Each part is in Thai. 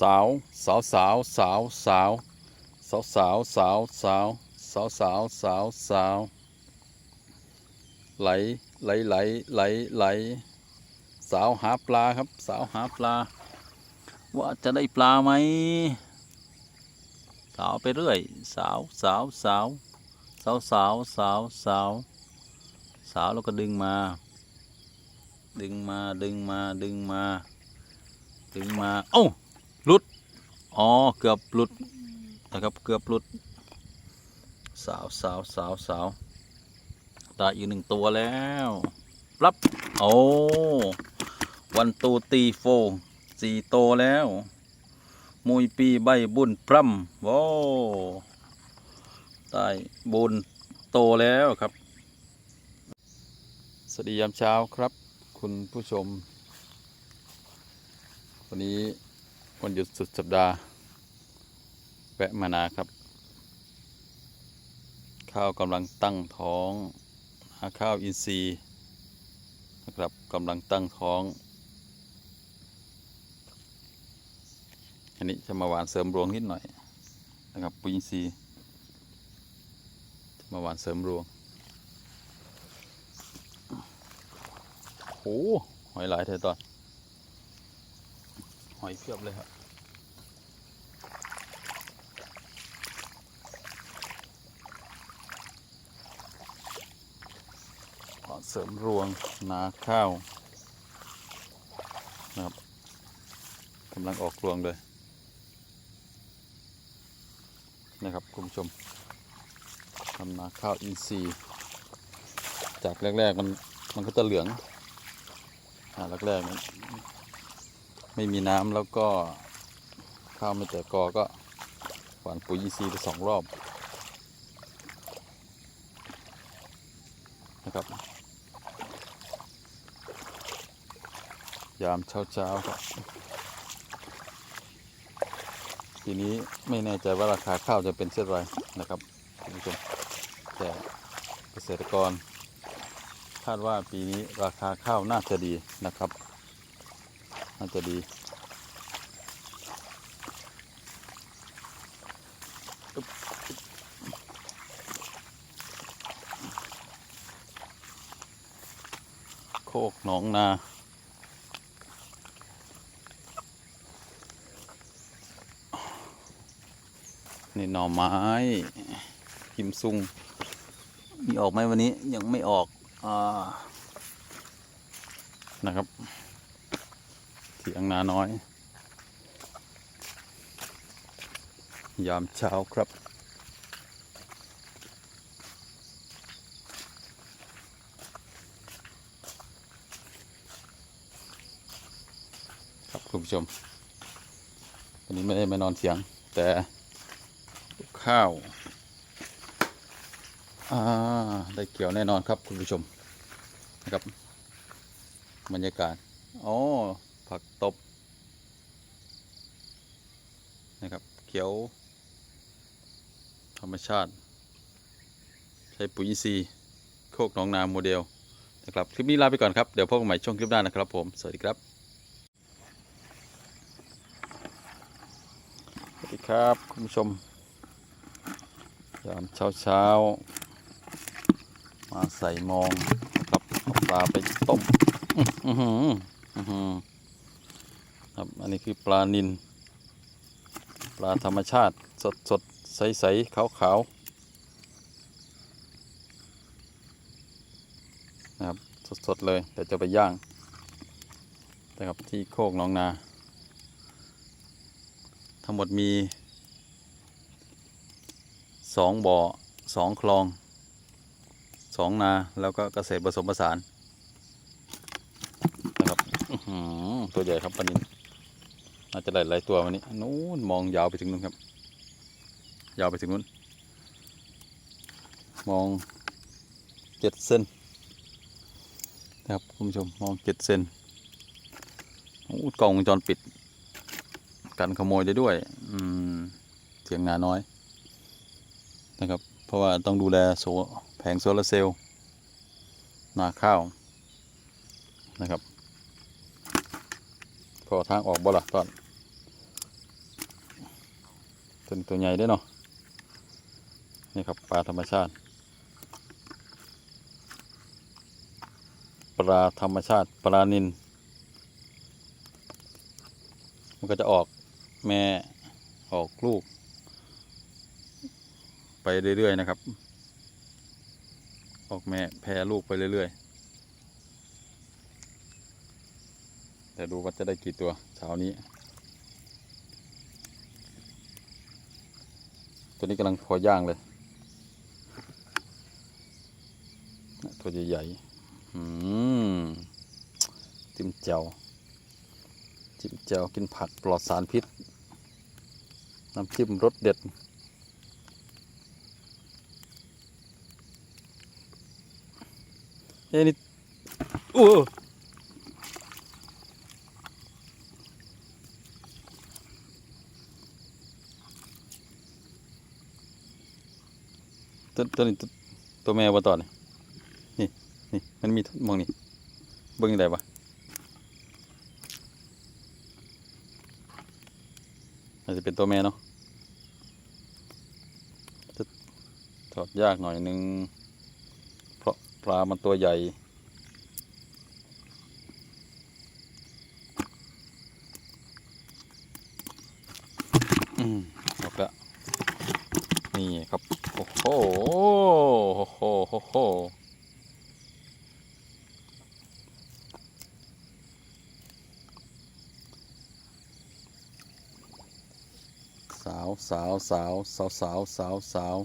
สาวสาวสาวสาวสาวสาวสาวสาวสาวสาวสาวสาวสาวไหลไหลไหลไหลไหลสาวหาปลาครับ สาวหาปลา ว่าจะได้ปลาไหมสาวไปเรื่อย สาวสาวสาวสาวสาวสาวสาวสาวแล้วก็ดึงมา ดึงมาดึงมาดึงมา ดึงมา เอ้า ลุด อ๋อ เกือบหลุดนะครับ เกือบหลุด สาวสาวสาวสาวได้อีกหนึ่งตัวแล้วรับ โอ้วันตูตีโฟสี่โตแล้ว มุยปีใบบุญพร่ำว้าวได้บุญโตแล้วครับ สวัสดียามเช้าครับ คุณผู้ชม วันนี้ วันหยุดสุดสัปดาห์ แวะมานาครับ ข้าวกำลังตั้งท้องหาข้าวอินทรีย์นะครับกำลังตั้งท้องอันนี้จะมาหวานเสริมรวงนิดหน่อยนะครับปุ๋ยอินทรีย์มาหวานเสริมรวงโอ้โหหอยหลายเท่ตอน หอยเพียบเลยครับขอเสริมรวงนาข้าวนะครับกำลังออกรวงเลยนะครับคุณผู้ชมทำนาข้าวอินทรีย์จากแรก ๆ มันมันก็จะเหลืองอ่าแรกๆมัน ไม่มีน้ำแล้วก็ข้าวไม่แต่กอก็หว่านปุ๋ยอินทรีไปสองรอบนะครับ ยามเช้าๆครับ ทีนี้ไม่แน่ใจว่าราคาข้าวจะเป็นเช่นไรนะครับคุณผู้ชมแต่เกษตรกร คาดว่าปีนี้ราคาข้าวน่าจะดีนะครับ น่าจะดีโคกหนองนานี่หน่อไม้กิมซุง มีออกไหมวันนี้ยังไม่ออกอนะครับ เถียงนาน้อย ยามเช้าครับครับคุณผู้ชมวันนี้ไม่ได้มานอนเถียง แต่ข้าวอ่าได้เกี่ยวแน่นอนครับคุณผู้ชมนะครับบรรยากาศอ๋อ ผักตบนะครับ เขียว ธรรมชาติ ใช้ปุ๋ยอินทรีย์โคกหนองนาโมเดลนะครับ คลิปนี้ลาไปก่อนครับ เดี๋ยวพบกันใหม่ช่วงคลิปหน้านะครับผม สวัสดีครับสวัสดีครับ คุณผู้ชมยามเช้าเช้าๆมาใส่มองนะครับเอาปลาไปต้ม อือหืออือหือ ครับอันนี้คือปลานินปลาธรรมชาติสดสดใสใสขาวขาวนะครับสดสดเลยเดี๋ยวจะไปย่างนะครับที่โคกหนองนา ทั้งหมดมีสองบ่อสองคลองสองนาแล้วก็เกษตรผสมผสานนะครับอื้อหือตัวใหญ่ครับปลานิน น่าจะได้หลายตัววันนี้นู้นมองยาวไปถึงนู้นครับ ยาวไปถึงนู้น มองเจ็ดเซนนะครับคุณผู้ชมมองเจ็ดเซนโอ้กล้องวงจรปิด กันขโมยได้ด้วย อืมเสียงนาน้อยนะครับ เพราะว่าต้องดูแลโซแผงโซลาร์เซลล์นาข้าวนะครับ พอทางออกบ่ละตอน ตัวนี้ตัวใหญ่เด้เนาะนี่ครับปลาธรรมชาติ ปลาธรรมชาติปลานินมันก็จะออกแม่ออกลูก ไปเรื่อยๆนะครับ ออกแม่แพร่ลูกไปเรื่อยๆแต่ดูว่าจะได้กี่ตัวเช้านี้ ตัวนี้กำลังพอย่างเลย ตัวใหญ่ๆอืมจิ้มแจ่วจิ้มแจ่วกินผักปลอดสารพิษ น้ำจิ้มรสเด็ดเอ้ยนี่โอ้ ตัวตัวนี้ตัวแม่ว่าตอนนี่นี่มันมีมองนี่เบิ่งยังไงวะอาจจะเป็นตัวแม่เนาะจะถอดยากหน่อยนึงเพราะปลามันตัวใหญ่อืม นี่ครับ โอ้โหโอ้โหโอ้โหสาวสาวสาวสาวสาวสาวสาว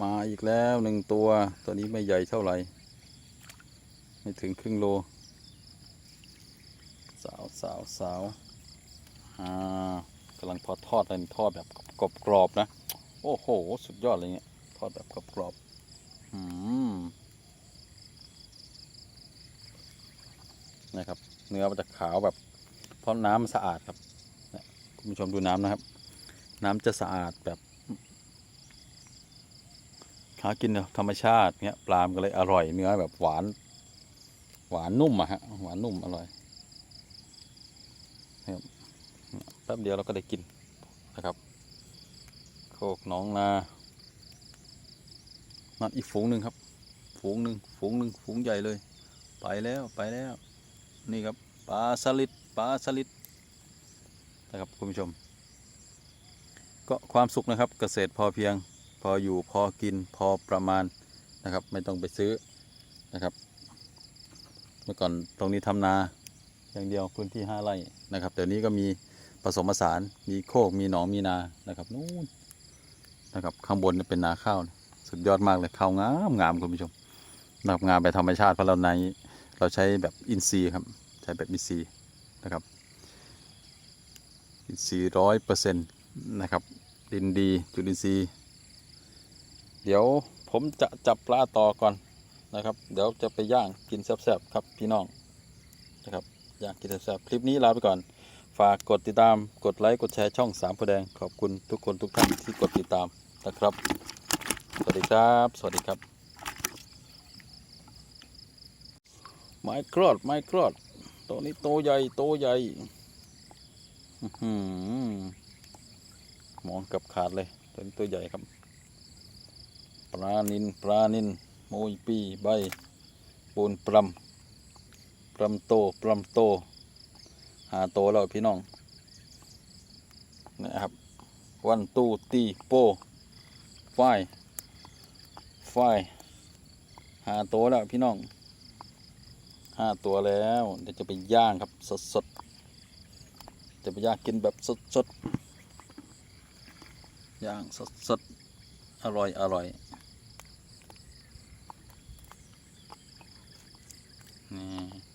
มาอีกแล้วหนึ่งตัว ตัวนี้ไม่ใหญ่เท่าไหร่ ไม่ถึงครึ่งโล สาวสาวสาวอ่ากำลังพอทอดเลยทอดแบบ กรอบกรอบๆนะ โอ้โห สุดยอดเลยเนี่ยทอดแบบกรอบกรอบๆอืมนะครับ เนื้อมันจะขาวแบบเพราะน้ำมันสะอาดครับคุณผู้ชมดูน้ำนะครับ น้ำจะสะอาดแบบหากินธรรมชาติเนี้ยปลามนก็เลยอร่อยเนื้อแบบหวาน หวานนุ่มอะฮะหวานนุ่มอร่อยนะครับแป๊บเดียวเราก็ได้กินนะครับ โคกหน้องนานั่นอีกฝูงหนึ่งครับ ฝูงหนึ่งฝูงหนึ่งฝูงใหญ่เลย ไปแล้วไปแล้ว นี่ครับปลาสลิดปลาสลิดนะครับคุณผู้ชม ก็ความสุขนะครับเกษตรพอเพียง พออยู่พอกินพอประมาณนะครับ ไม่ต้องไปซื้อนะครับ เมื่อก่อนตรงนี้ทำนาอย่างเดียวพื้นที่ห้าไร่นะครับเดี๋ยวนี้ก็มีผสมผสานมีโคกมีหนองมีนานะครับนู่น นะครับ ข้างบนเนี่เป็นนาข้าว สุดยอดมากเลยข้าวงามงามคุณผู้ชมนะครับงามแบบธรรมชาติเพราะเราในเราใช้แบบอินทรีย์ครับ ใช้แบบอินทรีย์นะครับอินทรีย์ร้อยเปอร์เซ็นต์นะครับ ดินดีจุลินทรีย์เดี๋ยวผมจะจับปลาต่อก่อนนะครับ เดี๋ยวจะไปย่างกินแซ่บๆครับพี่น้องนะครับ ย่างกินแซ่บๆคลิปนี้ลาไปก่อน ฝากกดติดตาม กดไลค์ กดแชร์ช่องสามพแดง ขอบคุณทุกคนทุกท่านที่กดติดตามนะครับ สวัสดีครับ สวัสดีครับ ไม้กรอด ไม้กรอด ตัวนี้โตใหญ่ โตใหญ่หมองเกับขาดเลย ตัวนี้ตัวใหญ่ครับ ปลานิน ปลานิน โมยปี ใบปูนปรำปรำโตปรำโต หาโตแล้วพี่น้องนะครับวันตูตีโปฝ้ายฝ้ายหาโตแล้วพี่น้องห้าตัวแล้วเดี๋ยวจะไปย่างครับสดสดๆจะไปย่างกินแบบสดสดๆย่างสดสดๆอร่อยอร่อยนี่